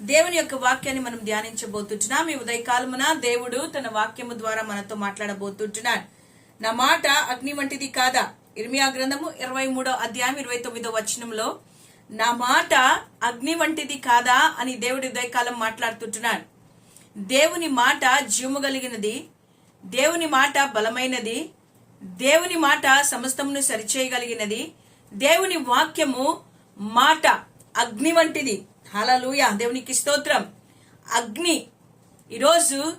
దేవుని యొక్క వాక్యాన్ని మనం ధ్యానించబోతుంటున్నాం. ఈ ఉదయకాలమున దేవుడు తన వాక్యము ద్వారా మనతో మాట్లాడబోతుంటున్నాడు. నా మాట అగ్ని వంటిది కాదా? ఇర్మియా గ్రంథము ఇరవై మూడో అధ్యాయం ఇరవై తొమ్మిదో వచనంలో నా మాట అగ్ని వంటిది కాదా? అని దేవుడి ఉదయకాలం మాట్లాడుతుంటున్నాడు. దేవుని మాట జీవము కలిగినది దేవుని మాట బలమైనది దేవుని మాట సమస్తమును సరిచేయగలిగినది దేవుని వాక్యము మాట అగ్ని వంటిది. హలలుయ దేవునికి స్తోత్రం. అగ్ని. ఈరోజు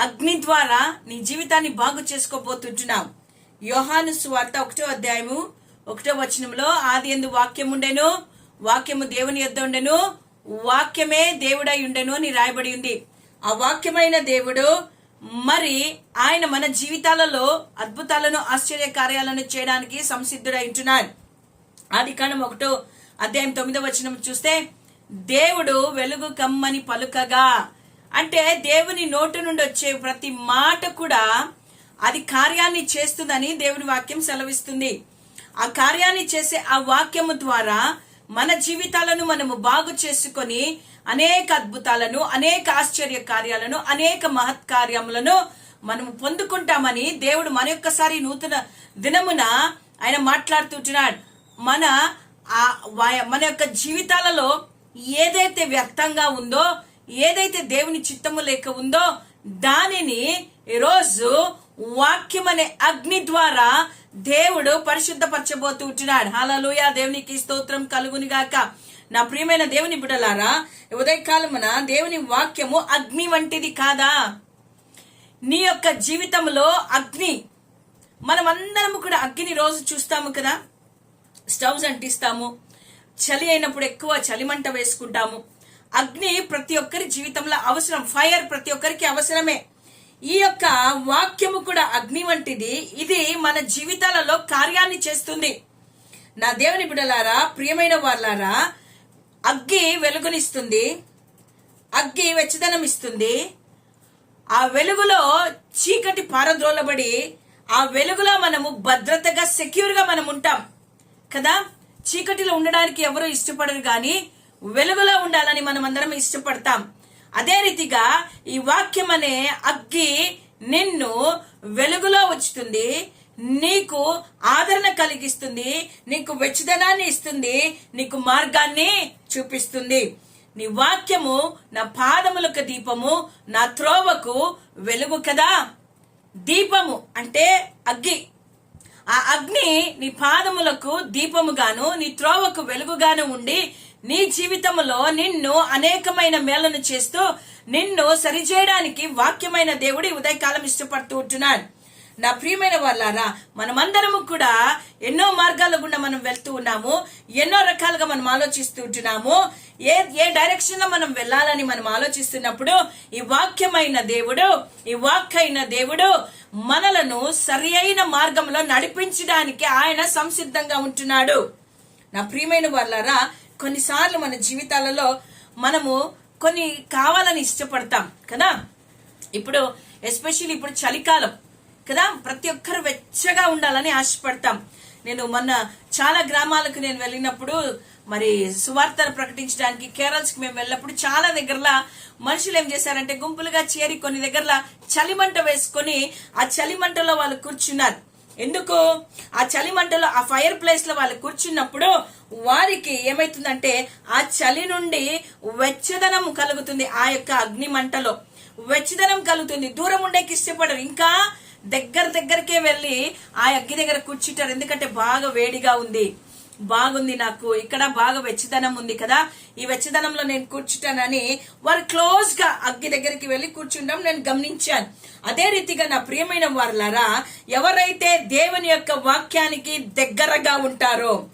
అగ్ని ద్వారా నీ జీవితాన్ని బాగు చేసుకోబోతుంటున్నాం. యోహాను సువార్త ఒకటో అధ్యాయము ఒకటో వచనంలో ఆది ఎందు వాక్యం ఉండెను వాక్యము దేవుని యొద్ద ఉండెను వాక్యమే దేవుడై ఉండెను అని రాయబడి ఉంది. ఆ వాక్యమైన దేవుడు మరి ఆయన మన జీవితాలలో అద్భుతాలను ఆశ్చర్య కార్యాలను చేయడానికి సంసిద్ధుడై ఉంటున్నాడు. ఆది కాండం ఒకటో అధ్యాయం తొమ్మిదో వచనం చూస్తే దేవుడు వెలుగు కమ్మని పలుకగా. అంటే దేవుని నోటి నుండి వచ్చే ప్రతి మాట కూడా అది కార్యాన్ని చేస్తుందని దేవుని వాక్యం సెలవిస్తుంది. ఆ కార్యాన్ని చేసే ఆ వాక్యము ద్వారా మన జీవితాలను మనము బాగు చేసుకొని అనేక అద్భుతాలను అనేక ఆశ్చర్య కార్యాలను అనేక మహత్ కార్యములను మనము పొందుకుంటామని దేవుడు మన యొక్కసారి నూతన దినమున ఆయన మాట్లాడుతుంటున్నాడు మన ఆ మన యొక్క జీవితాలలో ఏదైతే వ్యర్థంగా ఉందో ఏదైతే దేవుని చిత్తము లేక ఉందో దానిని ఈరోజు వాక్యం అనే అగ్ని ద్వారా దేవుడు పరిశుద్ధపరచబోతూ ఉంటున్నాడు. హలలుయ దేవునికి స్తోత్రం కలుగుని గాక. నా ప్రియమైన దేవుని బిడలారా ఉదయకాలమున దేవుని వాక్యము అగ్ని వంటిది కాదా? నీ యొక్క జీవితంలో అగ్ని మనమందరము కూడా అగ్ని రోజు చూస్తాము కదా? స్టవ్స్ అంటిస్తాము. చలి అయినప్పుడు ఎక్కువ చలిమంట వేసుకుంటాము. అగ్ని ప్రతి ఒక్కరి జీవితంలో అవసరం. ఫైర్ ప్రతి ఒక్కరికి అవసరమే. ఈ యొక్క వాక్యము కూడా అగ్ని వంటిది. ఇది మన జీవితాలలో కార్యాన్ని చేస్తుంది. నా దేవుని బిడలారా ప్రియమైన వాళ్ళారా అగ్గి వెలుగునిస్తుంది. అగ్గి వెచ్చదనం ఇస్తుంది ఆ వెలుగులో చీకటి పారద్రోలబడి ఆ వెలుగులో మనము భద్రతగా సెక్యూర్గా మనం ఉంటాం. కదా? చీకటిలో ఉండడానికి ఎవరు ఇష్టపడరు కానీ వెలుగులో ఉండాలని మనం అందరం ఇష్టపడతాం. అదే రీతిగా ఈ వాక్యం అనే అగ్గి నిన్ను వెలుగులో వచ్చుతుంది నీకు ఆదరణ కలిగిస్తుంది నీకు వెచ్చదనాన్ని ఇస్తుంది నీకు మార్గాన్ని చూపిస్తుంది. నీ వాక్యము నా పాదములకు దీపము నా త్రోవకు వెలుగు కదా. దీపము అంటే అగ్గి. ఆ అగ్ని నీ పాదములకు దీపముగాను నీ త్రోవకు వెలుగుగాను ఉండి నీ జీవితములో నిన్ను అనేకమైన మేళను చేస్తూ నిన్ను సరిచేయడానికి వాక్యమైన దేవుడి ఉదయకాలం ఇష్టపడుతూ ఉంటున్నాడు. నా ప్రియమైన వాళ్ళారా మనమందరము కూడా ఎన్నో మార్గాల గుండా మనం వెళ్తూ ఉన్నాము. ఎన్నో రకాలుగా మనం ఆలోచిస్తూ ఉంటున్నాము. ఏ ఏ డైరెక్షన్లో మనం వెళ్ళాలని మనం ఆలోచిస్తున్నప్పుడు ఈ వాక్యమైన దేవుడు ఈ వాక్కైన దేవుడు మనలను సరి అయిన మార్గంలో నడిపించడానికి ఆయన సంసిద్ధంగా ఉంటున్నాడు. నా ప్రియమైన వాళ్ళారా కొన్నిసార్లు మన జీవితాలలో మనము కొన్ని కావాలని ఇష్టపడతాం కదా? ఇప్పుడు ఎస్పెషల్లీ ఇప్పుడు చలికాలం కదా? ప్రతి ఒక్కరు వెచ్చగా ఉండాలని ఆశపడతాం. నేను మొన్న చాలా గ్రామాలకు నేను వెళ్ళినప్పుడు మరి సువార్తను ప్రకటించడానికి కేరళస్ మేము వెళ్ళినప్పుడు చాలా దగ్గరలా మనుషులు ఏం చేశారంటే గుంపులుగా చేరి కొన్ని దగ్గరలా చలిమంట వేసుకొని ఆ చలిమంటలో వాళ్ళు కూర్చున్నారు. ఎందుకు? ఆ చలిమంటలో ఆ ఫైర్ ప్లేస్లో వాళ్ళు కూర్చున్నప్పుడు వారికి ఏమైతుందంటే ఆ చలి నుండి వెచ్చదనం కలుగుతుంది ఆ యొక్క అగ్ని మంటలో వెచ్చదనం కలుగుతుంది. దూరం ఉండేకి ఇష్టపడరు ఇంకా దగ్గర దగ్గరకే వెళ్ళి ఆ అగ్గి దగ్గర కూర్చుంటారు. ఎందుకంటే బాగా వేడిగా ఉంది. బాగుంది నాకు. ఇక్కడ బాగా వెచ్చదనం ఉంది కదా. ఈ వెచ్చదనంలో నేను కూర్చుంటానని వారు క్లోజ్గా అగ్గి దగ్గరికి వెళ్ళి కూర్చుండడం నేను గమనించాను. అదే రీతిగా నా ప్రియమైన వారులారా ఎవరైతే దేవుని యొక్క వాక్యానికి దగ్గరగా ఉంటారో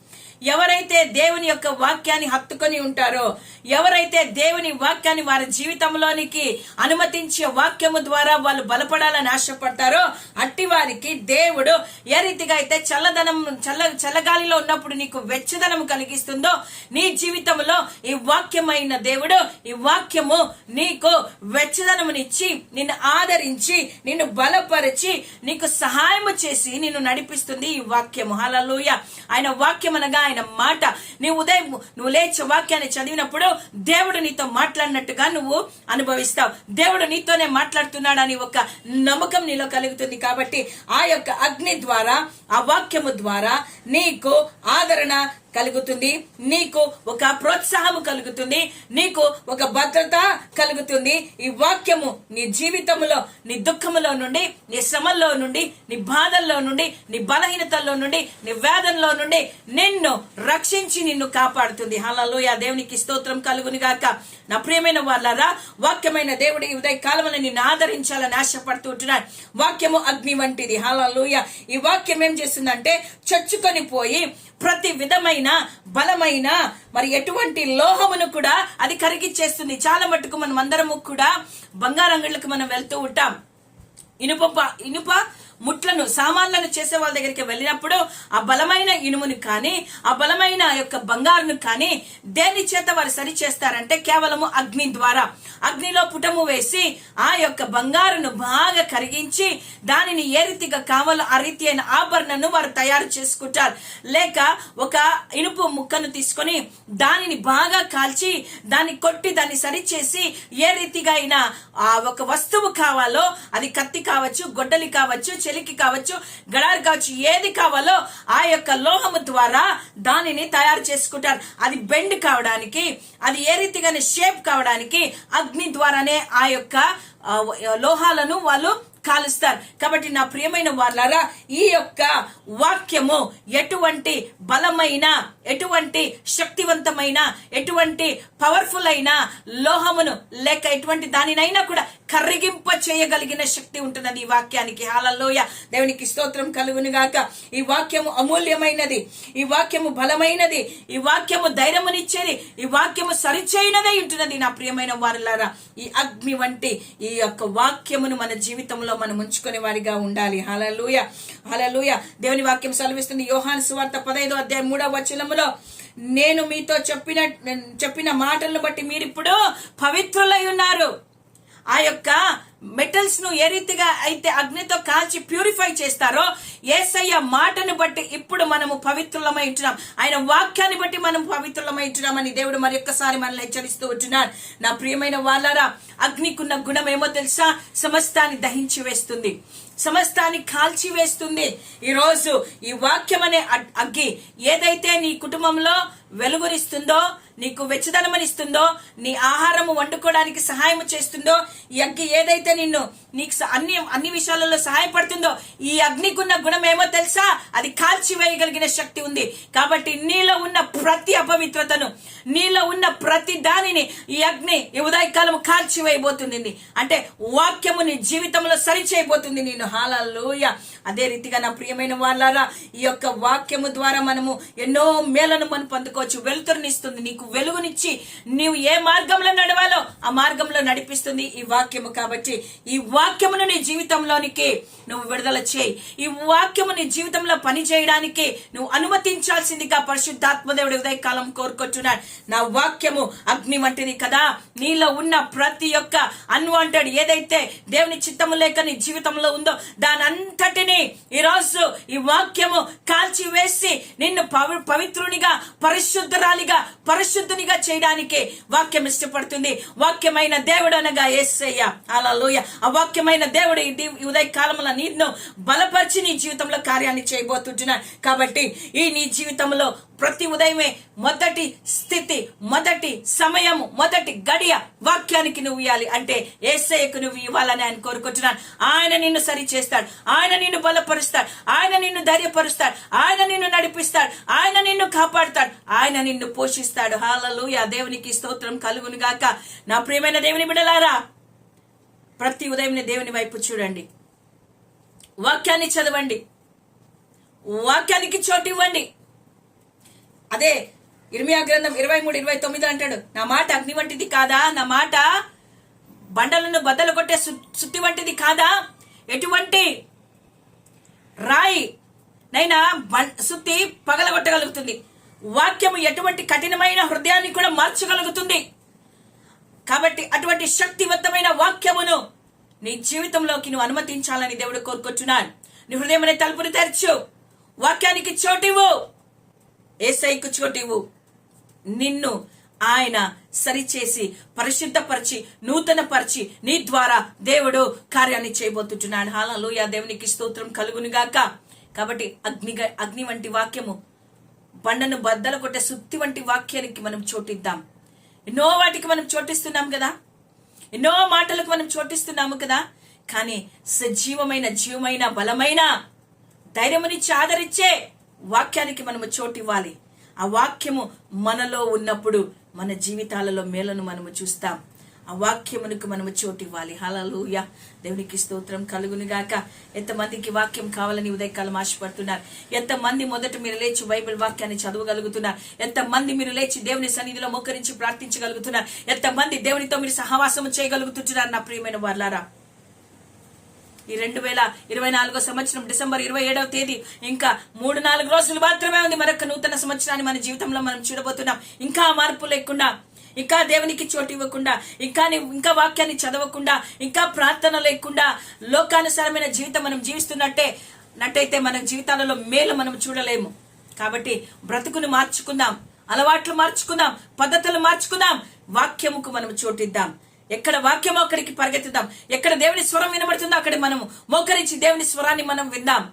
ఎవరైతే దేవుని యొక్క వాక్యాన్ని హత్తుకొని ఉంటారో ఎవరైతే దేవుని వాక్యాన్ని వారి జీవితంలోనికి అనుమతించే వాక్యము ద్వారా వాళ్ళు బలపడాలని ఆశపడతారో అట్టి వారికి దేవుడు ఏ రీతిగా అయితే చల్లదనం చల్ల చల్లగాలిలో ఉన్నప్పుడు నీకు వెచ్చదనం కలిగిస్తుందో నీ జీవితంలో ఈ వాక్యమైన దేవుడు ఈ వాక్యము నీకు వెచ్చదనమునిచ్చి నిన్ను ఆదరించి నిన్ను బలపరిచి నీకు సహాయము చేసి నిన్ను నడిపిస్తుంది ఈ వాక్యము. హలలుయ ఆయన వాక్యం అనగా ఆయన మాట. నీ ఉదయం నువ్వు లేచి వాక్యాన్ని చదివినప్పుడు దేవుడు నీతో మాట్లాడినట్టుగా నువ్వు అనుభవిస్తావు. దేవుడు నీతోనే మాట్లాడుతున్నాడని ఒక నమ్మకం నీలో కలుగుతుంది కాబట్టి ఆ యొక్క అగ్ని ద్వారా ఆ వాక్యము ద్వారా నీకు ఆదరణ కలుగుతుంది. నీకు ఒక ప్రోత్సాహము కలుగుతుంది. నీకు ఒక భద్రత కలుగుతుంది. ఈ వాక్యము నీ జీవితంలో నీ దుఃఖములో నుండి నీ శ్రమల్లో నుండి నీ బాధల్లో నుండి నీ బలహీనతల్లో నుండి నీ వేదనలో నుండి నిన్ను రక్షించి నిన్ను కాపాడుతుంది. హలలోయ దేవునికి స్తోత్రం కలుగుని గాక నా ప్రియమైన వాళ్ళరా వాక్యమైన దేవుడు ఈ ఉదయ కాలంలో నిన్ను ఆదరించాలని ఆశపడుతూ ఉంటున్నాడు. వాక్యము అగ్ని వంటిది. హలలోయ ఈ వాక్యం ఏం చేస్తుందంటే చచ్చుకొని పోయి ప్రతి విధమైన బలమైన మరి ఎటువంటి లోహమును కూడా అది కరిగిచ్చేస్తుంది. చాలా మటుకు మనం అందరము కూడా బంగారంగుళ్ళకి మనం వెళ్తూ ఉంటాం. ఇనుప ఇనుప ముట్లను సామాన్లను చేసే వాళ్ళ దగ్గరికి వెళ్ళినప్పుడు ఆ బలమైన ఇనుముని కానీ ఆ బలమైన యొక్క బంగారును కానీ దేని చేత వారు సరి చేస్తారంటే కేవలము అగ్ని ద్వారా. అగ్నిలో పుటము వేసి ఆ యొక్క బంగారును బాగా కరిగించి దానిని ఏ రీతిగా కావాలో ఆ రీతి అయిన ఆభరణను వారు తయారు చేసుకుంటారు. లేక ఒక ఇనుపు ముక్కను తీసుకొని దానిని బాగా కాల్చి దాన్ని కొట్టి దాన్ని సరిచేసి ఏ రీతిగా అయినా ఆ ఒక వస్తువు కావాలో అది కత్తి కావచ్చు గొడ్డలి కావచ్చు చెలికి కావచ్చు గడారు కావచ్చు ఏది కావాలో ఆ యొక్క లోహము ద్వారా దానిని తయారు చేసుకుంటారు. అది బెండ్ కావడానికి అది ఏ రీతిగానే షేప్ కావడానికి అగ్ని ద్వారానే ఆ యొక్క ఆ, లోహాలను వాళ్ళు కాలుస్తారు. కాబట్టి నా ప్రియమైన వాళ్ళారా ఈ యొక్క వాక్యము ఎటువంటి బలమైన ఎటువంటి శక్తివంతమైన ఎటువంటి పవర్ఫుల్ అయిన లోహమును లేక ఎటువంటి దానినైనా కూడా కర్రిగింప చేయగలిగిన శక్తి ఉంటున్నది ఈ వాక్యానికి. హాలలోయ దేవునికి స్తోత్రం కలుగును గాక. ఈ వాక్యము అమూల్యమైనది ఈ వాక్యము బలమైనది ఈ వాక్యము ధైర్యమునిచ్చేది ఈ వాక్యము సరిచేయనదే ఉంటున్నది నా ప్రియమైన వారులారా. ఈ అగ్ని వంటి ఈ యొక్క వాక్యమును మన జీవితంలో మనం ఉంచుకునే వారిగా ఉండాలి. హలలుయ హలలుయ దేవుని వాక్యం సెలవిస్తుంది. యోహాన్ సువార్త పదైదో అధ్యాయం మూడవ వచనములో నేను మీతో చెప్పిన చెప్పిన మాటలను బట్టి మీరిప్పుడు పవిత్రులై ఉన్నారు. ఆ యొక్క మెటల్స్ను ఏ రీతిగా అయితే అగ్నితో కాల్చి ప్యూరిఫై చేస్తారో ఏసయ్య మాటను బట్టి ఇప్పుడు మనము పవిత్రులమై ఉంటున్నాం. ఆయన వాక్యాన్ని బట్టి మనం పవిత్రులమై ఉంటున్నామని దేవుడు మరి ఒక్కసారి మనల్ని హెచ్చరిస్తూ ఉంటున్నాడు. నా ప్రియమైన వాళ్ళారా అగ్నికున్న గుణం ఏమో తెలుసా? సమస్తాన్ని దహించి వేస్తుంది. సమస్తాన్ని కాల్చి వేస్తుంది. ఈరోజు ఈ వాక్యం అనే అగ్గి ఏదైతే నీ కుటుంబంలో వెలుగునిస్తుందో నీకు వెచ్చదనమనిస్తుందో నీ ఆహారము వండుకోవడానికి సహాయం చేస్తుందో ఈ అగ్గి ఏదైతే నిన్ను నీకు స- అన్ని అన్ని విషయాలలో సహాయపడుతుందో ఈ అగ్నికున్న గుణం ఏమో తెలుసా? అది కాల్చివేయగలిగిన శక్తి ఉంది. కాబట్టి నీలో ఉన్న ప్రతి అపవిత్రతను నీలో ఉన్న ప్రతి దానిని ఈ అగ్ని ఈ ఉదయకాలం కాల్చివేయబోతుంది అంటే వాక్యము నీ జీవితంలో సరిచేయబోతుంది నేను హాలూయ అదే రీతిగా నా ప్రియమైన వాళ్ళారా ఈ యొక్క వాక్యము ద్వారా మనము ఎన్నో మేలను మనం పొందుకోవచ్చు. వెలుతురునిస్తుంది. నీకు వెలుగునిచ్చి నీవు ఏ మార్గంలో నడవాలో ఆ మార్గంలో నడిపిస్తుంది ఈ వాక్యము. కాబట్టి ఈ వాక్యమును నీ జీవితంలోనికి నువ్వు విడుదల చేయి. ఈ వాక్యము నీ జీవితంలో పని చేయడానికి నువ్వు అనుమతించాల్సిందిగా పరిశుద్ధాత్మదేవుడి ఉదయకాలం కోరుకుంటున్నాడు. నా వాక్యము అగ్ని వంటిది కదా. నీలో ఉన్న ప్రతి ఒక్క అన్వాంటెడ్ ఏదైతే దేవుని చిత్తము లేక నీ జీవితంలో ఉందో దాని అంతటిని ఈరోజు ఈ వాక్యము కాల్చివేసి నిన్ను పవి- పవిత్రునిగా పరిశుద్ధరాలిగా పరిశుద్ధునిగా చేయడానికి వాక్యం ఇష్టపడుతుంది. వాక్యమైన దేవుడు అనగా ఏసయ్య. అలా ఆ అవాక్యమైన దేవుడు ఈ ఉదయ కాలంలో నిన్ను బలపరిచి నీ జీవితంలో కార్యాన్ని చేయబోతుంటున్నాను కాబట్టి ఈ నీ జీవితంలో ప్రతి ఉదయమే మొదటి స్థితి మొదటి సమయము మొదటి గడియ వాక్యానికి నువ్వు ఇవ్వాలి. అంటే ఏసయ్యకు నువ్వు ఇవ్వాలని ఆయన కోరుకుంటున్నాను ఆయన నిన్ను సరి చేస్తాడు ఆయన నిన్ను బలపరుస్తాడు. ఆయన నిన్ను ధైర్యపరుస్తాడు. ఆయన నిన్ను నడిపిస్తాడు. ఆయన నిన్ను కాపాడుతాడు. ఆయన నిన్ను పోషిస్తాడు. హాలలు ఆ దేవునికి స్తోత్రం కలుగును గాక నా ప్రియమైన దేవుని బిడలారా ప్రతి ఉదయం దేవుని వైపు చూడండి. వాక్యాన్ని చదవండి. వాక్యానికి చోటు ఇవ్వండి. అదే ఇర్మియా గ్రంథం ఇరవై మూడు ఇరవై తొమ్మిది అంటాడు నా మాట అగ్ని వంటిది కాదా? నా మాట బండలను బద్దలు కొట్టే సు- సుత్తి వంటిది కాదా? ఎటువంటి రాయి నైనా బం- సుత్తి పగలగొట్టగలుగుతుంది. వాక్యము ఎటువంటి కఠినమైన హృదయాన్ని కూడా మార్చగలుగుతుంది. కాబట్టి అటువంటి శక్తివంతమైన వాక్యమును నీ జీవితంలోకి నువ్వు అనుమతించాలని దేవుడు కోరుకుంటున్నాను నీ హృదయం అనే తలుపుని తెరచు. వాక్యానికి చోటివు ఏసైకు చోటివు నిన్ను ఆయన సరిచేసి పరిశుద్ధపరిచి నూతనపరిచి నీ ద్వారా దేవుడు కార్యాన్ని చేయబోతుంటున్నాడు. హాలలోయ దేవునికి స్తోత్రం కలుగును గాక. కాబట్టి అగ్ని అగ్ని వంటి వాక్యము బండను బద్దలు కొట్టే సుత్తి వంటి వాక్యానికి మనం చోటిద్దాం. ఎన్నో వాటికి మనం చోటిస్తున్నాం కదా. ఎన్నో మాటలకు మనం చోటిస్తున్నాము కదా. కానీ సజీవమైన జీవమైన బలమైన ధైర్యమునిచ్చి ఆదరించే వాక్యానికి మనము చోటివ్వాలి. ఆ వాక్యము మనలో ఉన్నప్పుడు మన జీవితాలలో మేలను మనము చూస్తాం. ఆ వాక్యమునకు మనము చోటివ్వాలి హలలుయ దేవునికి స్తోత్రం కలుగును గాక. ఎంతమందికి వాక్యం కావాలని ఉదయకాలం ఆశపడుతున్నారు? ఎంతమంది మొదట మీరు లేచి బైబిల్ వాక్యాన్ని చదవగలుగుతున్నారు? ఎంతమంది మీరు లేచి దేవుని సన్నిధిలో మోకరించి ప్రార్థించగలుగుతున్నారు? ఎంతమంది దేవునితో మీరు సహవాసం చేయగలుగుతున్నారు నా ప్రియమైన వాళ్ళారా ఈ రెండు వేల ఇరవై నాలుగో సంవత్సరం డిసెంబర్ ఇరవై ఏడవ తేదీ ఇంకా మూడు నాలుగు రోజులు మాత్రమే ఉంది మరొక నూతన సంవత్సరాన్ని మన జీవితంలో మనం చూడబోతున్నాం. ఇంకా మార్పు లేకుండా ఇంకా దేవునికి చోటు ఇవ్వకుండా ఇంకా ఇంకా వాక్యాన్ని చదవకుండా ఇంకా ప్రార్థన లేకుండా లోకానుసారమైన జీవితం మనం జీవిస్తున్నట్టే నట్టయితే మన జీవితాలలో మేలు మనం చూడలేము. కాబట్టి బ్రతుకును మార్చుకుందాం అలవాట్లు మార్చుకుందాం పద్ధతులు మార్చుకుందాం వాక్యముకు మనం చోటిద్దాం. ఎక్కడ వాక్యమో అక్కడికి పరిగెత్తుదాం? ఎక్కడ దేవుని స్వరం వినబడుతుందో అక్కడ మనము మోకరించి దేవుని స్వరాన్ని మనం విందాం.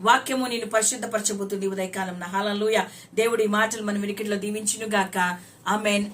వాక్యము నేను పరిశుద్ధపరచబోతుంది ఉదయకాలం. నహాలూయ దేవుడి మాటలు మన వినికిడిలో దీవించునుగాక. ఆమెన్